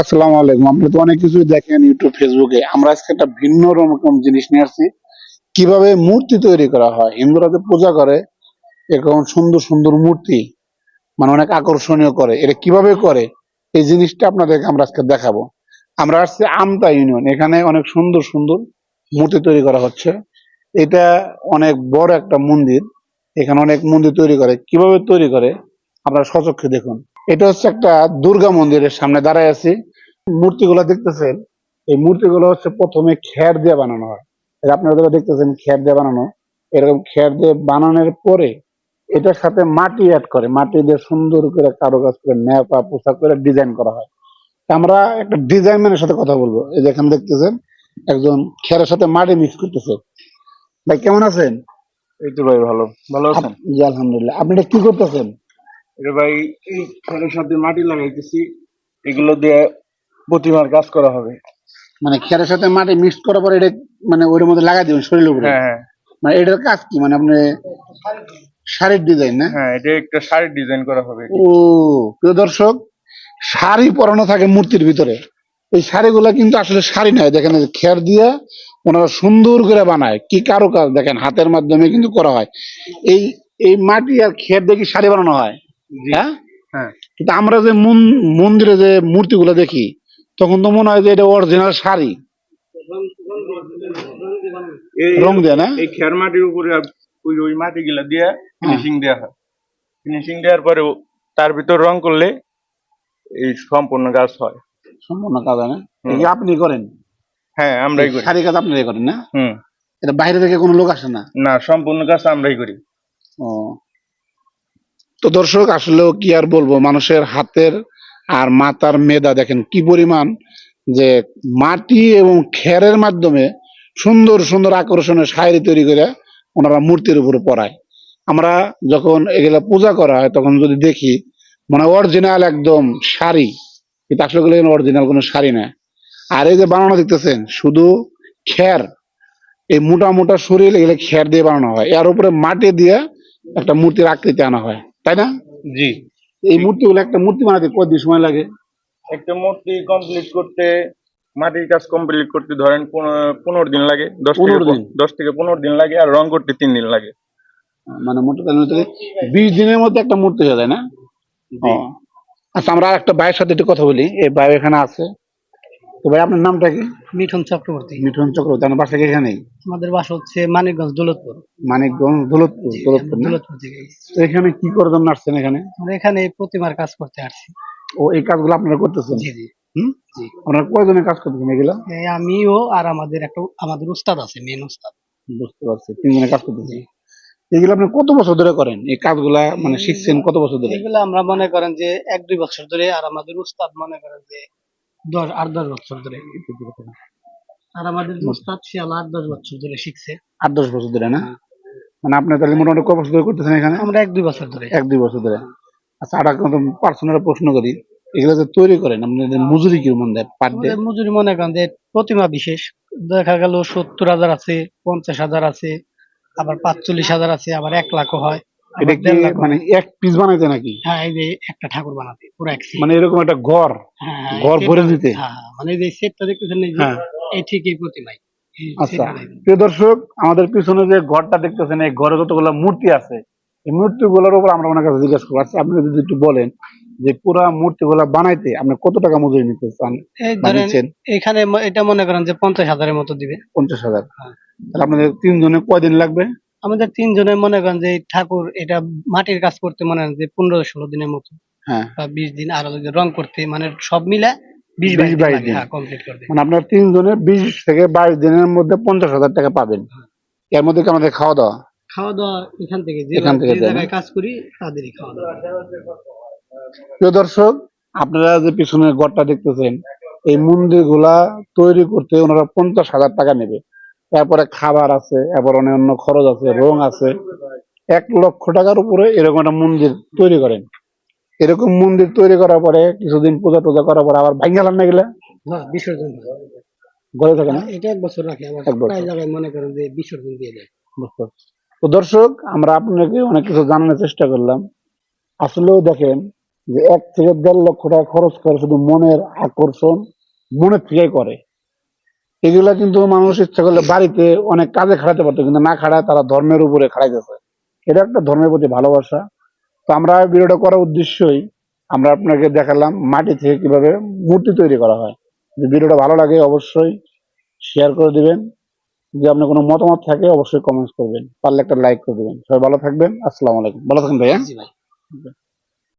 আসসালামু আলাইকুম। আপনি তো অনেক কিছু দেখেন ইউটিউব ফেসবুকে আমরা আজকে একটা ভিন্ন রকম জিনিস নিয়ে আসছি। কীভাবে মূর্তি তৈরি করা হয়? হিন্দুরা তো পূজা করে, এরকম সুন্দর সুন্দর মূর্তি মানে অনেক আকর্ষণীয় করে। এটা কীভাবে করে? এই জিনিসটা আপনাদেরকে আমরা আজকে দেখাবো। আমরা আসছি আমতা ইউনিয়ন। এখানে অনেক সুন্দর সুন্দর মূর্তি তৈরি করা হচ্ছে। এটা অনেক বড় একটা মন্দির। এখানে অনেক মন্দির তৈরি করে। কীভাবে তৈরি করে? আপনারা সচক্ষে দেখুন। এটা হচ্ছে একটা দুর্গা মন্দিরের সামনে দাঁড়ায় আছি। মূর্তিগুলো দেখতেছেন এই মূর্তিগুলো হচ্ছে প্রথমে খের দিয়ে বানানো হয়। আপনারা যারা দেখতেছেন খের দিয়ে বানানো এরকম খের দিয়ে বানানোর পরে এটার সাথে মাটি অ্যাড করে মাটি দিয়ে সুন্দর করে কারুকাজ করে ন্যাপা পোশাক করে ডিজাইন করা হয়। আমরা একটা ডিজাইনারের সাথে কথা বলব। এই যে এখানে দেখতেছেন একজন খেরের সাথে মাটি মিক্স করতেছে। ভাই কেমন আছেন? এই তো ভাই ভালো। ভালো আছেন? জি আলহামদুলিল্লাহ। আপনি এটা কি করতেছেন? এটা ভাই এই খেলের সাথে মাটি লাগাইতেছি। এগুলো দিয়ে প্রতিমার কাজ করা হবে। মানে খেরের সাথে মাটি মিক্স করার পরে এটা মানে ওর মধ্যে লাগাই দিবেন শরীরের উপরে? হ্যাঁ হ্যাঁ। মানে এটার কাজ কি? মানে আপনি শাড়ির ডিজাইন না? হ্যাঁ এটা একটা শাড়ির ডিজাইন করা হবে। ও প্রিয় দর্শক শাড়ি পরানো থাকে মূর্তির ভিতরে। এই শাড়িগুলা কিন্তু আসলে শাড়ি নয়। দেখেন খের দিয়ে ওনারা সুন্দর করে বানায়। কি কারও কাজ দেখেন হাতের মাধ্যমে কিন্তু করা হয়। এই এই মাটি আর খের দিয়ে কি শাড়ি বানানো হয়। হ্যাঁ? হ্যাঁ। কিন্তু আমরা যে মন- মন্দিরে যে মূর্তিগুলো দেখি তখন তো মনে হয় যে এটা অরিজিনাল শাড়ি। রং দেয়া না? এই খের মাটির উপরে ওই ওই মাটি গুলা দিয়ে ফিনিশিং দেওয়া হয়। ফিনিশিং দেওয়ার পরে তার ভিতর রং করলে এই সম্পূর্ণ কাজ হয়। সম্পূর্ণ কাজ হয় না? এই আপনি করেন? হ্যাঁ আমরাই করি। শাড়ি কাজ আপনারাই করেন না? হুম। এটা বাইরে থেকে কোনো লোক আসে না? না সম্পূর্ণ কাজ আমরাই করি। ও। তো দর্শক আসলেও কি আর বলব? মানুষের হাতের আর মাতার মেধা দেখেন কি পরিমাণ যে মাটি এবং খেরের মাধ্যমে সুন্দর সুন্দর আকর্ষণের শাড়ি তৈরি করে ওনারা মূর্তির উপরে পরায়। আমরা যখন এগুলা পূজা করা হয়, তখন যদি দেখি মানে অরিজিনাল একদম শাড়ি, কিন্তু আসলে অরিজিনাল কোনো শাড়ি না। আর এই যে বানানো দেখতেছেন, শুধু খের, এই মোটা মোটা শরীর এগুলো খের দিয়ে বানানো হয়। এর উপরে মাটি দিয়ে একটা মূর্তির আকৃতি আনা হয়, তাই না? জি। এই মূর্তিগুলো একটা মূর্তি বানাতে কতদিন সময় লাগে? একটা মূর্তি কমপ্লিট করতে মাটির কাজ কমপ্লিট করতে ধরেন পনেরো পনেরো দিন লাগে দশ থেকে 15 দিন? দশ থেকে পনেরো দিন লাগে আর রং করতে তিন দিন লাগে। মানে মূর্তি বিশ দিনের মধ্যে একটা মূর্তি হয়ে যায় না? আচ্ছা আমরা একটা ভাইয়ের সাথে একটু কথা বলি এই ভাই এখানে আছে। তো ভাই আপনার নামটা কি? মিঠুন চক্রবর্তী। মিঠুন চক্রবর্তী আপনার বাসা কি এখানেই? আমাদের বাসা হচ্ছে মানিকগঞ্জ দৌলতপুর। মানিকগঞ্জ দৌলতপুর দৌলতপুর না? দৌলতপুর থেকে তো এখানে কি করার জন্য আসছেন এখানে? আমরা এখানে এই প্রতিমার কাজ করতে আসছি। ও এই কাজগুলো আপনারা করতেছেন? জি জি। হুম? জি। আপনারা কয়জনের কাজ করতেছেন এগুলো? এই আমিও আর আমাদের একটা আমাদের উস্তাদ আছে মেন উস্তাদ। বুঝতে পারছি তিনজনের কাজ করতেছি এগুলো আপনি কত বছর ধরে করেন? এই কাজগুলা মানে শিখছেন কত বছর ধরে? এগুলো আমরা মনে করেন যে এক দুই বছর ধরে আর আমাদের উস্তাদ মনে করেন যে দশ আট দশ বছর ধরে আর আমাদের উস্তাদ সে আট দশ বছর ধরে শিখছে। আট দশ বছর ধরে না? মানে আপনি তাহলে মোটামুটি কত বছর ধরে করতেছেন এখানে? আমরা এক দুই বছর ধরে। এক দুই বছর ধরে। আচ্ছা আর একটা পার্সোনাল প্রশ্ন করি। এগুলো যে তৈরি করেন আপনাদের মজুরি কি মন দেয় পার ডে মজুরি মনে করেন যে প্রতিমা বিশেষ। দেখা গেল সত্তর হাজার আছে পঞ্চাশ হাজার আছে আবার পাঁচচল্লিশ হাজার আছে আবার এক লাখও হয়। এটা কি মানে এক পিস বানাইতে নাকি? হ্যাঁ এই যে একটা ঠাকুর বানাতে পুরো এক মানে এরকম একটা ঘর ঘর ভরে দিতে? মানে যে সেটটা দেখতেছেন এই যে। এই ঠিক এই প্রতিমাই আচ্ছা প্রিয় দর্শক আমাদের পিছনে যে ঘরটা দেখতেছেন এই ঘরে যতগুলো মূর্তি আছে এই মূর্তিগুলোর উপর আমরা ওনার কাছে জিজ্ঞেস করব। আচ্ছা আপনি যদি একটু বলেন যে পুরা মূর্তিগুলো বানাইতে আপনি কত টাকা মজুরি নিতে চান এখানে এটা মনে করেন যে পঞ্চাশ হাজারের মতো দিবে। পঞ্চাশ হাজার। হ্যাঁ। তাহলে আপনাদের তিনজনে কয়দিন লাগবে? আমাদের তিনজনের মনে করেন যে এই ঠাকুর এটা মাটির কাজ করতে মনে করেন যে পনেরো ষোলো দিনের মতো হ্যাঁ। বা বিশ দিন আর রং করতে মানে সব মিলে বিশ বাইশ দিন লাগে, দিন। হ্যাঁ কমপ্লিট করতে মানে আপনার তিনজনের বিশ থেকে বাইশ দিনের মধ্যে পঞ্চাশ হাজার টাকা পাবেন। এর মধ্যে কি আমাদের খাওয়া দাওয়া? খাওয়া দাওয়া এখান থেকে যে এখান থেকে যে দেয় জায়গায় কাজ করি তাদেরই খাওয়া দাওয়া। প্রিয় দর্শক আপনারা যে পিছনের ঘরটা দেখতেছেন এই মন্দিরগুলা তৈরি করতে ওনারা পঞ্চাশ হাজার টাকা নেবে। তারপরে খাবার আছে এবার অন্যান্য খরচ আছে রং আছে। এক লক্ষ টাকার উপরে এরকম একটা মন্দির তৈরি করেন। এরকম মন্দির তৈরি করার পরে কিছুদিন পূজা টুজা করার পরে আবার ভাঙ্গালাম না গেলে? বিসর্জন। ঘরে থাকে না? এটা এক বছর রাখে আবার প্রায় জায়গায় মনে করেন যে বিসর্জন দিয়ে দেয়। তো দর্শক আমরা আপনাকে অনেক কিছু জানানোর চেষ্টা করলাম। আসলেও দেখেন যে এক থেকে দেড় লক্ষ টাকা খরচ করে শুধু মনের আকর্ষণ মনের থেকে করে। এগুলা কিন্তু মানুষ ইচ্ছা করলে বাড়িতে অনেক কাজে খাটাতে পারতো, কিন্তু না খাটায় তারা ধর্মের উপরে খাটাইতেছে। এটা একটা ধর্মের প্রতি ভালোবাসা। তো আমরা ভিডিওটা করার উদ্দেশ্যই আমরা আপনাকে দেখালাম মাটি থেকে কীভাবে মূর্তি তৈরি করা হয়। যদি ভিডিওটা ভালো লাগে অবশ্যই শেয়ার করে দিবেন। যদি আপনার কোনো মতামত থাকে অবশ্যই কমেন্টস করবেন। পারলে একটা লাইক করে দিবেন। সবাই ভালো থাকবেন। আসসালামু আলাইকুম। ভালো থাকবেন ভাইয়া।